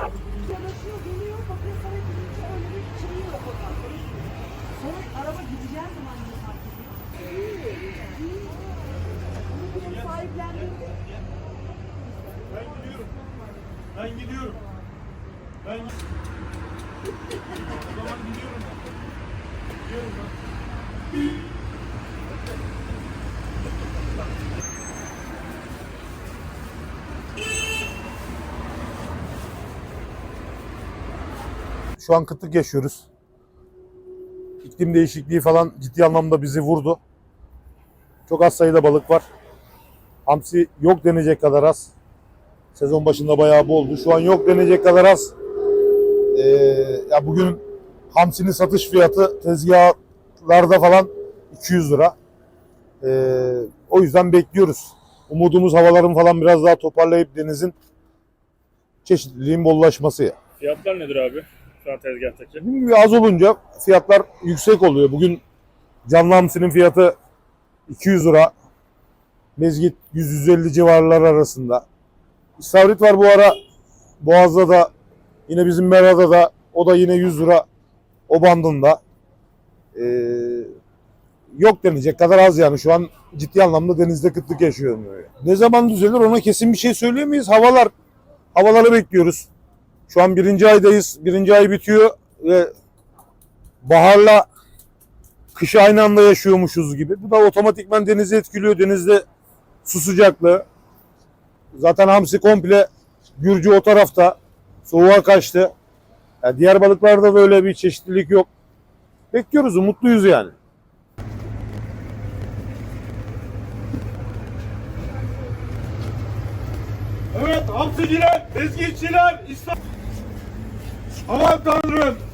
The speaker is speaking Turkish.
Yanaşıyor, geliyor, bakıyor sana gidince öyle bir çığırıyor oradan. Sonra araba gideceğin zaman yine fark ediyor. Bunu bile sahiplendirdi. Ben gidiyorum. Ben gidiyorum. Ben O zaman gidiyorum. Gidiyorum ben. Şu an kıtlık yaşıyoruz. İklim değişikliği falan ciddi anlamda bizi vurdu. Çok az sayıda balık var. Hamsi yok denecek kadar az. Sezon başında bayağı boldu. Şu an yok denecek kadar az. Ee, ya bugün hamsinin satış fiyatı tezgahlarda falan 200 lira. Ee, o yüzden bekliyoruz. Umudumuz havaların falan biraz daha toparlayıp denizin çeşitliliğin bollaşması ya. Fiyatlar nedir abi? Şu an tezgahtaki. Az olunca fiyatlar yüksek oluyor. Bugün canlı fiyatı 200 lira. Mezgit 100-150 civarlar arasında. İstavrit var bu ara. Boğaz'da da yine bizim Mera'da da o da yine 100 lira o bandında. Ee, yok denecek kadar az yani. Şu an ciddi anlamda denizde kıtlık yaşıyorum. Böyle. Ne zaman düzelir ona kesin bir şey söyleyemeyiz. Havalar, havaları bekliyoruz. Şu an birinci aydayız. Birinci ay bitiyor ve baharla kışı aynı anda yaşıyormuşuz gibi. Bu da otomatikman denizi etkiliyor. Denizde su sıcaklığı. Zaten hamsi komple Gürcü o tarafta. Soğuğa kaçtı. Yani diğer balıklarda böyle bir çeşitlilik yok. Bekliyoruz, umutluyuz yani. Hamsiciler, tezgahçiler, İslam... Aman tanrım!